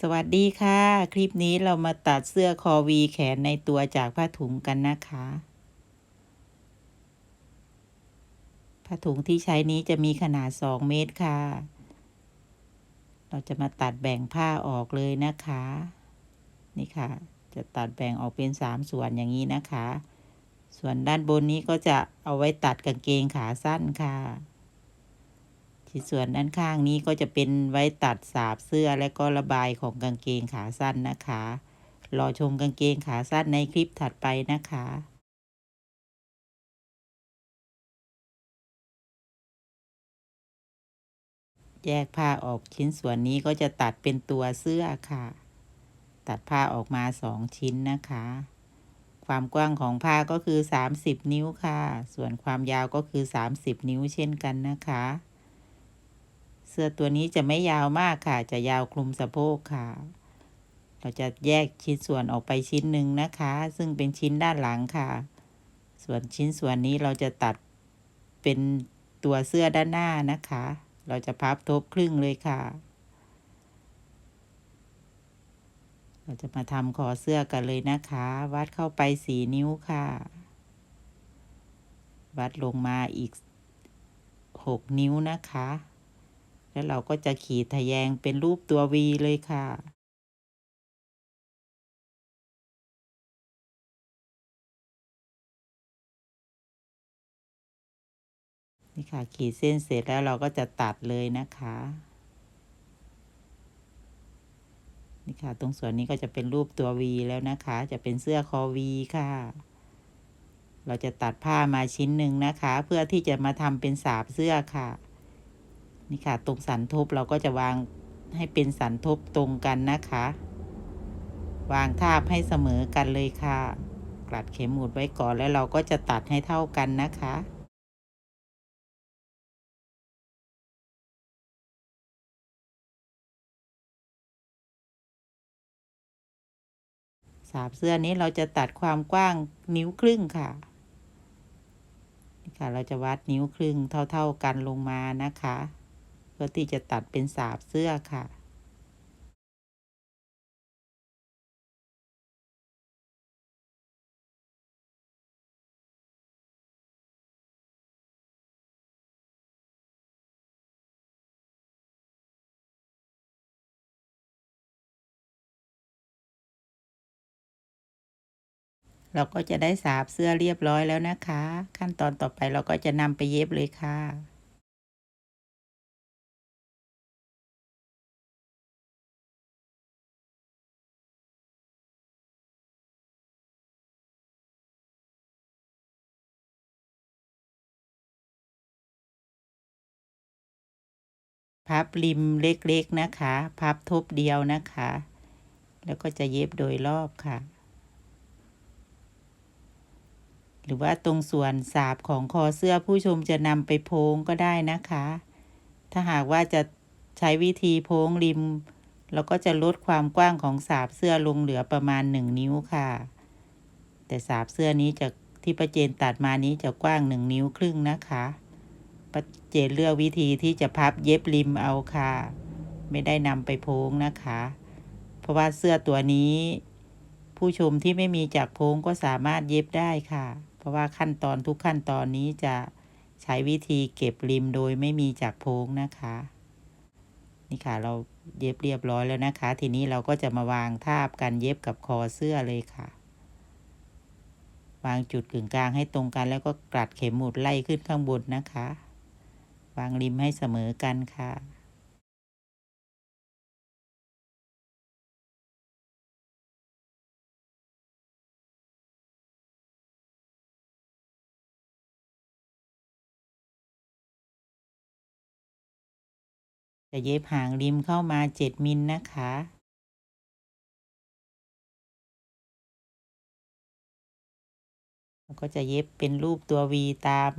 สวัสดีค่ะ คลิปนี้เรามาตัดเสื้อคอวีแขนในตัวจากผ้าถุงกันนะคะ ผ้าถุงที่ใช้นี้จะมีขนาด 2 เมตรค่ะ เราจะมาตัดแบ่งผ้าออกเลยนะคะ นี่ค่ะ จะตัดแบ่งออกเป็น 3 ส่วนอย่างนี้นะคะ ส่วนด้านบนนี้ก็จะเอาไว้ตัดกางเกงขาสั้นค่ะ ที่ส่วนด้านข้างนี้ก็จะเป็นไว้ตัดสาบเสื้อและก็ระบายของกางเกงขาสั้นนะคะ รอชมกางเกงขาสั้นในคลิปถัดไปนะคะแยกผ้าออกชิ้นส่วนนี้ก็จะตัดเป็นตัวเสื้อค่ะ ตัดผ้าออกมาสองชิ้นนะคะ ความกว้างของผ้าก็คือ 30 นิ้วค่ะ ส่วนความยาวก็คือ 30 นิ้วเช่นกันนะคะ สื้อตัวนี้จะไม่ยาวมากค่ะ จะยาวคลุมสะโพกค่ะ เราจะแยกชิ้นส่วนออกไปชิ้นหนึ่งนะคะ ซึ่งเป็นชิ้นด้านหลังค่ะ ส่วนชิ้นส่วนนี้เราจะตัดเป็นตัวเสื้อด้านหน้านะคะ เราจะพับทบครึ่งเลยค่ะ เราจะมาทำคอเสื้อกันเลยนะคะ วัดเข้าไปสี่นิ้วค่ะ วัดลงมาอีกหกนิ้วนะคะ แล้วเราก็จะขีดทะแยงเป็นรูปตัววีเลยค่ะ นี่ค่ะ ขีดเส้นเสร็จแล้วเราก็จะตัดเลยนะคะ นี่ค่ะ ตรงส่วนนี้ก็จะเป็นรูปตัววีแล้วนะคะ จะเป็นเสื้อคอวีค่ะเราจะตัดผ้ามาชิ้นหนึ่งนะคะ เพื่อที่จะมาทำเป็นสาบเสื้อค่ะ นี่ค่ะ ตรงสันทบเราก็จะวางให้เป็นสันทบตรงกันนะคะ วางทาบให้เสมอกันเลยค่ะกลัดเข็มหมุดไว้ก่อนแล้วเราก็จะตัดให้เท่ากันนะคะสาบเสื้อนี้เราจะตัดความกว้างนิ้วครึ่งค่ะนี่ค่ะ เราจะวัดนิ้วครึ่งเท่า ๆกันลงมานะคะ เพื่อที่จะตัดเป็นสาบเสื้อค่ะเราก็จะได้สาบเสื้อเรียบร้อยแล้วนะคะ ขั้นตอนต่อไปเราก็จะนำไปเย็บเลยค่ะ พับริมเล็กๆนะคะ พับทบเดียวนะคะ แล้วก็จะเย็บโดยรอบค่ะ หรือว่าตรงส่วนสาบของคอเสื้อผู้ชมจะนำไปโพงก็ได้นะคะ ถ้าหากว่าจะใช้วิธีโพงริมเราก็จะลดความกว้างของสาบเสื้อลงเหลือประมาณหนึ่งนิ้วค่ะ แต่สาบเสื้อนี้จะที่ประเจนตัดมานี้จะกว้างหนึ่งนิ้วครึ่งนะคะ ประเจนเลือกวิธีที่จะพับเย็บริมเอาค่ะ ไม่ได้นำไปโพงนะคะ เพราะว่าเสื้อตัวนี้ ผู้ชมที่ไม่มีจากโพงก็สามารถเย็บได้ค่ะ เพราะว่าขั้นตอนทุกขั้นตอนนี้จะใช้วิธีเก็บริมโดยไม่มีจากโพงนะคะ นี่ค่ะเราเย็บเรียบร้อยแล้วนะคะ ทีนี้เราก็จะมาวางทาบกันเย็บกับคอเสื้อเลยค่ะวางจุดกึ่งกลางให้ตรงกันแล้วก็กลัดเข็มหมุดไล่ขึ้นข้างบนนะคะ วางริมให้เสมอกันค่ะจะเย็บหางริมเข้ามา7มิลนะคะ แล้วก็จะเย็บเป็นรูปตัววีตาม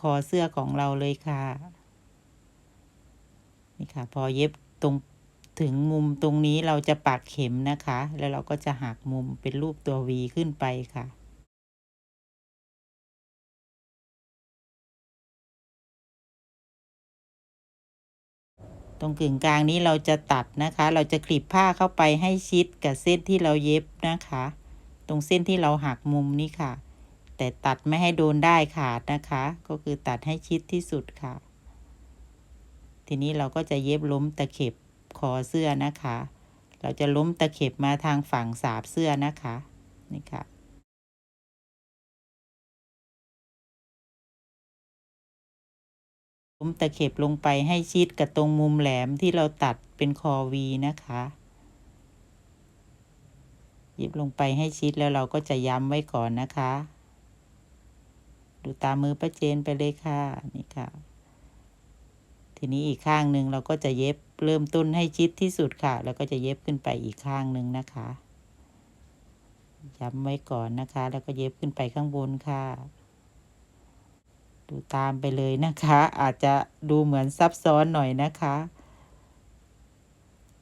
คอเสื้อของเราเลยค่ะ นี่ค่ะ พอเย็บตรงถึงมุมตรงนี้เราจะปักเข็มนะคะ แล้วเราก็จะหักมุมเป็นรูปตัววีขึ้นไปค่ะตรงกึ่งกลางนี้เราจะตัดนะคะ เราจะคลิปผ้าเข้าไปให้ชิดกับเส้นที่เราเย็บนะคะ ตรงเส้นที่เราหักมุมนี้ค่ะ แต่ตัดไม่ให้โดนได้ขาดนะคะ ก็คือตัดให้ชิดที่สุดค่ะ ทีนี้เราก็จะเย็บล้มตะเข็บคอเสื้อนะคะ เราจะล้มตะเข็บมาทางฝั่งสาบเสื้อนะคะนี่ค่ะล้มตะเข็บลงไปให้ชิดกับตรงมุมแหลมที่เราตัดเป็นคอวีนะคะหยิบลงไปให้ชิดแล้วเราก็จะย้ำไว้ก่อนนะคะ ดูตามมือป้าเจนไปเลยค่ะนี่ค่ะ ทีนี้อีกข้างหนึ่งเราก็จะเย็บเริ่มต้นให้ชิดที่สุดค่ะ แล้วก็จะเย็บขึ้นไปอีกข้างหนึ่งนะคะย้ำไว้ก่อนนะคะ แล้วก็เย็บขึ้นไปข้างบนค่ะ ดูตามไปเลยนะคะ อาจจะดูเหมือนซับซ้อนหน่อยนะคะ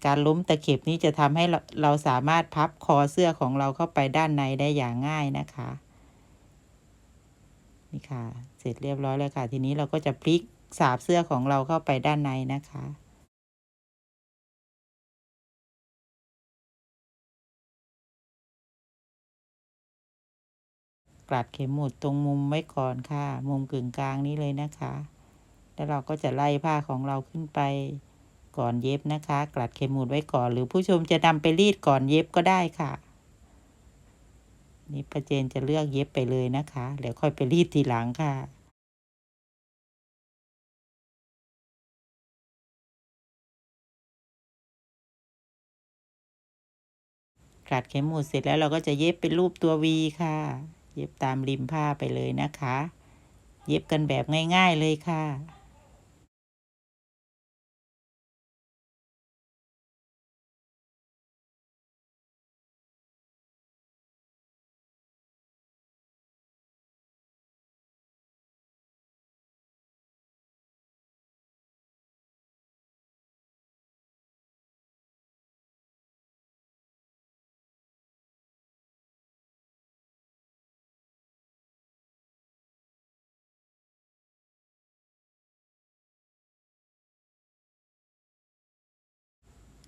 การล้มตะเข็บนี้จะทำให้เราเราสามารถพับคอเสื้อของเราเข้าไปด้านในได้อย่างง่ายนะคะ นี่ค่ะ เสร็จเรียบร้อยแล้วค่ะ ทีนี้เราก็จะพลิกสาบเสื้อของเราเข้าไปด้านในนะคะกลัดเข็มหมุดตรงมุมไว้ก่อนค่ะ มุมกึ่งกลางนี้เลยนะคะ แล้วเราก็จะไล่ผ้าของเราขึ้นไปก่อนเย็บนะคะ กลัดเข็มหมุดไว้ก่อน หรือผู้ชมจะนำไปรีดก่อนเย็บก็ได้ค่ะ นี่ประเจนจะเลือกเย็บไปเลยนะคะเดี๋ยวค่อยไปรีดทีหลังค่ะกัดเข็มหมุดเสร็จแล้วเราก็จะเย็บเป็นรูปตัววีค่ะ เย็บตามริมผ้าไปเลยนะคะ เย็บกันแบบง่าย ๆเลยค่ะ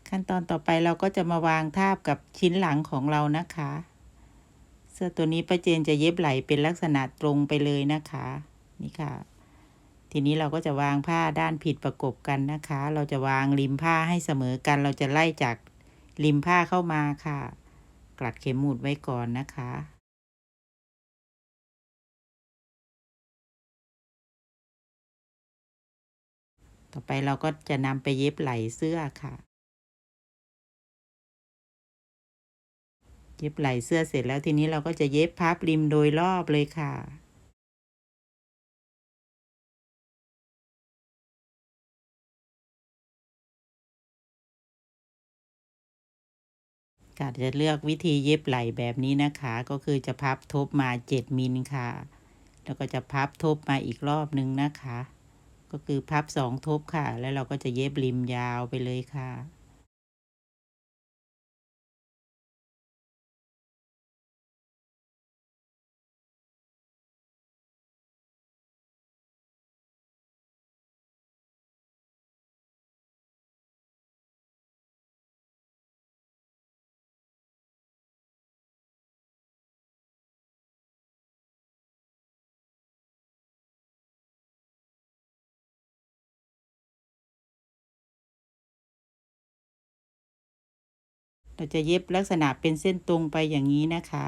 ขั้นตอนต่อไปเราก็จะมาวางทาบกับชิ้นหลังของเรานะคะ เสื้อตัวนี้ป้าเจนจะเย็บไหลเป็นลักษณะตรงไปเลยนะคะ นี่ค่ะ ทีนี้เราก็จะวางผ้าด้านผิดประกบกันนะคะ เราจะวางริมผ้าให้เสมอกัน เราจะไล่จากริมผ้าเข้ามาค่ะ กลัดเข็มหมุดไว้ก่อนนะคะต่อไปเราก็จะนำไปเย็บไหลเสื้อค่ะ เย็บไหล่เสื้อเสร็จแล้วทีนี้เราก็จะเย็บพับริมโดยรอบเลยค่ะกาจะเลือกวิธีเย็บไหล่แบบนี้นะคะ ก็คือจะพับทบมา7มิลค่ะ แล้วก็จะพับทบมาอีกรอบนึงนะคะ ก็คือพับสองทบค่ะ แล้วเราก็จะเย็บริมยาวไปเลยค่ะ เราจะเย็บลักษณะเป็นเส้นตรงไปอย่างนี้นะคะ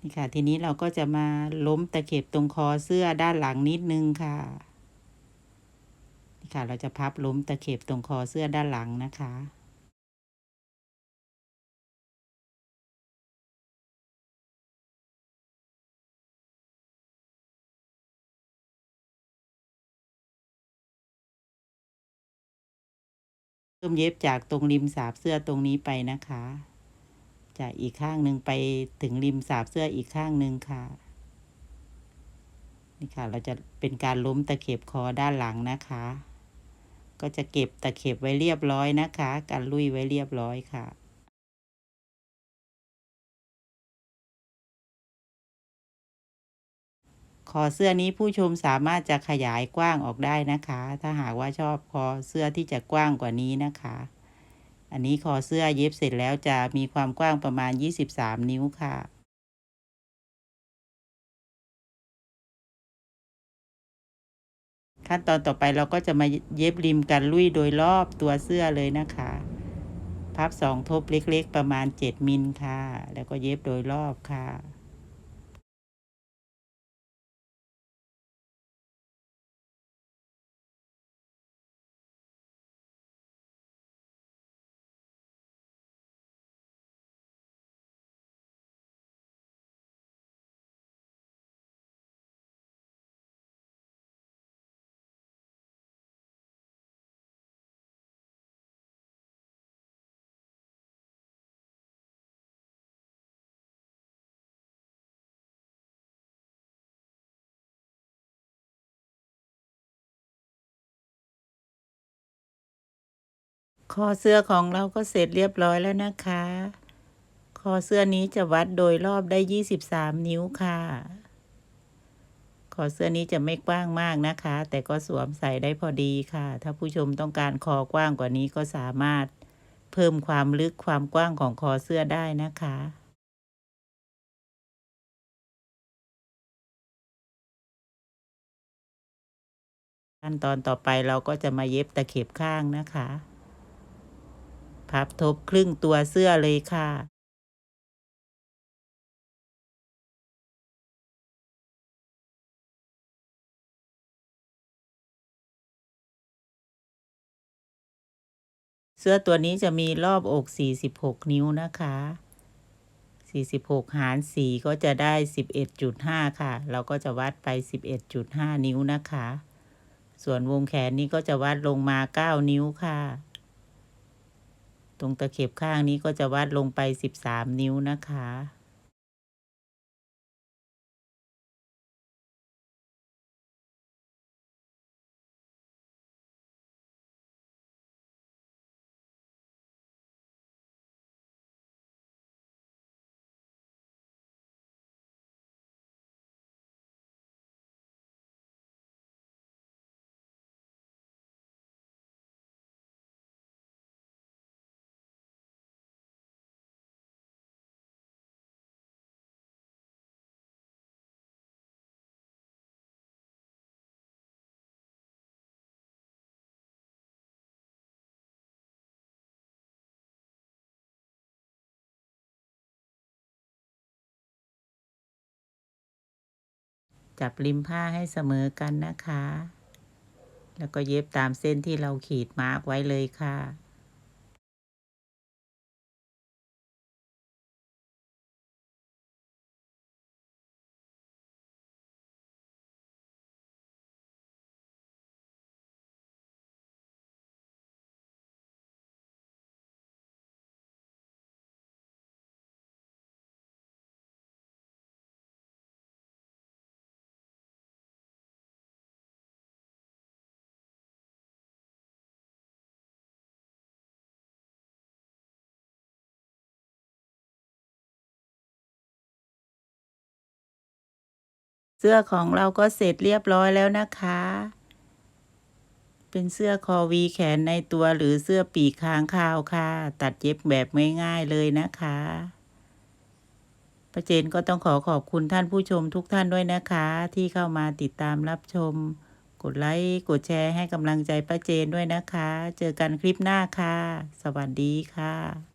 นี่ค่ะ ทีนี้เราก็จะมาล้มตะเข็บตรงคอเสื้อด้านหลังนิดนึงค่ะนี่ค่ะ เราจะพับล้มตะเข็บตรงคอเสื้อด้านหลังนะคะ เริ่มเย็บจากตรงริมสาบเสื้อตรงนี้ไปนะคะ จากอีกข้างหนึ่งไปถึงริมสาบเสื้ออีกข้างหนึ่งค่ะ นี่ค่ะ เราจะเป็นการล้มตะเข็บคอด้านหลังนะคะ ก็จะเก็บตะเข็บไว้เรียบร้อยนะคะ การลุยไว้เรียบร้อยค่ะ คอเสื้อนี้ผู้ชมสามารถจะขยายกว้างออกได้นะคะ ถ้าหากว่าชอบคอเสื้อที่จะกว้างกว่านี้นะคะ อันนี้คอเสื้อเย็บเสร็จแล้วจะมีความกว้างประมาณ 23 นิ้วค่ะขั้นตอนต่อไปเราก็จะมาเย็บริมกันลุยโดยรอบตัวเสื้อเลยนะคะ พับสองทบเล็กๆ ประมาณ 7 มิลค่ะ แล้วก็เย็บโดยรอบค่ะ คอเสื้อของเราก็เสร็จเรียบร้อยแล้วนะคะ คอเสื้อนี้จะวัดโดยรอบได้23นิ้วค่ะ คอเสื้อนี้จะไม่กว้างมากนะคะ แต่ก็สวมใส่ได้พอดีค่ะ ถ้าผู้ชมต้องการคอกว้างกว่านี้ก็สามารถเพิ่มความลึกความกว้างของคอเสื้อได้นะคะขั้นตอนต่อไปเราก็จะมาเย็บตะเข็บข้างนะคะ พับทบครึ่งตัวเสื้อเลยค่ะเสื้อตัวนี้จะมีรอบอก 46 นิ้วนะคะ 46 หาร 4 ก็จะได้ 11.5 ค่ะ เราก็จะวัดไป 11.5 นิ้วนะคะ ส่วนวงแขนนี้ก็จะวัดลงมา 9 นิ้วค่ะ ตรงตะเข็บข้างนี้ก็จะวัดลงไป 13 นิ้วนะคะ จับริมผ้าให้เสมอกันนะคะ แล้วก็เย็บตามเส้นที่เราขีดมาร์กไว้เลยค่ะ เสื้อของเราก็เสร็จเรียบร้อยแล้วนะคะ เป็นเสื้อคอวีแขนในตัวหรือเสื้อปีกค้างคาวค่ะ ตัดเย็บแบบง่ายๆเลยนะคะประเจนก็ต้องขอขอบคุณท่านผู้ชมทุกท่านด้วยนะคะ ที่เข้ามาติดตามรับชม กดไลค์กดแชร์ให้กำลังใจป้าเจนด้วยนะคะ เจอกันคลิปหน้าค่ะ สวัสดีค่ะ